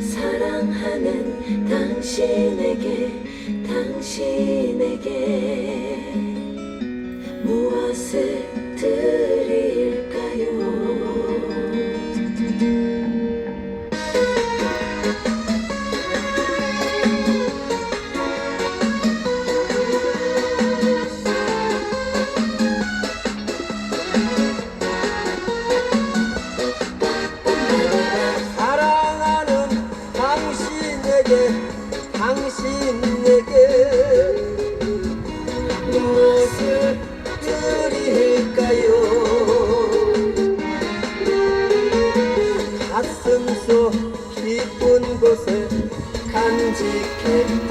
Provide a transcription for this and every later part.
사랑하는 당신에게 당신에게 무엇을 드 당신에게 무엇을 드릴까요? 가슴 속 깊은 곳에 간직했던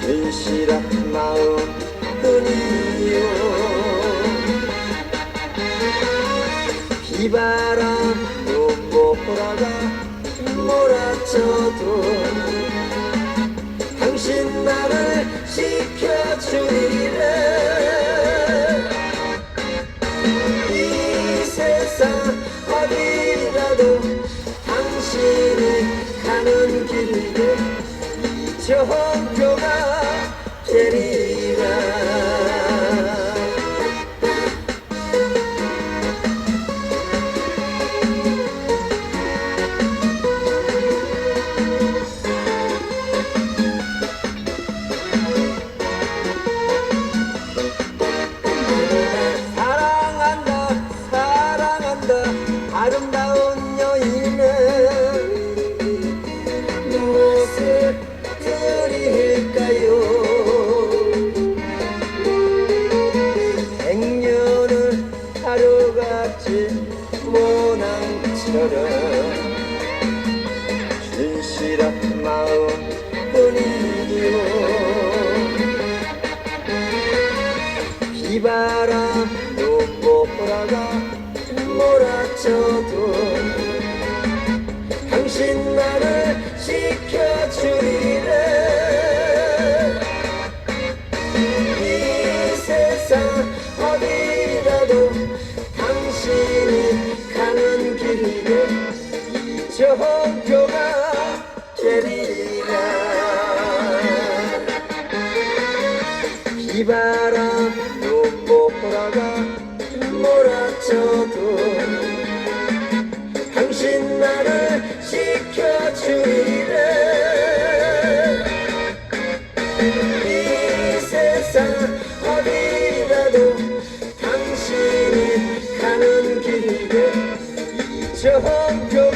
진실한 마음 뿐이요. 비바람 눈보라가 몰아쳐도 당신 나를 지켜주리래 이 세상 어디라도 당신이 가는 이 정표가 아름다운 여인은 무엇을 드릴까요? 백년을 하루같이 모낭처럼 진실한 마음 뿐이요. 비바람 눈보라가 몰아 쳐도 당신 나를 지켜주리래 이 세상 어디라도 당신이 가는 길에 이 정표가 되리라. 비바람 눈보라가 나를 지켜주리래. 이 세상 어디라도 당신이 가는 이정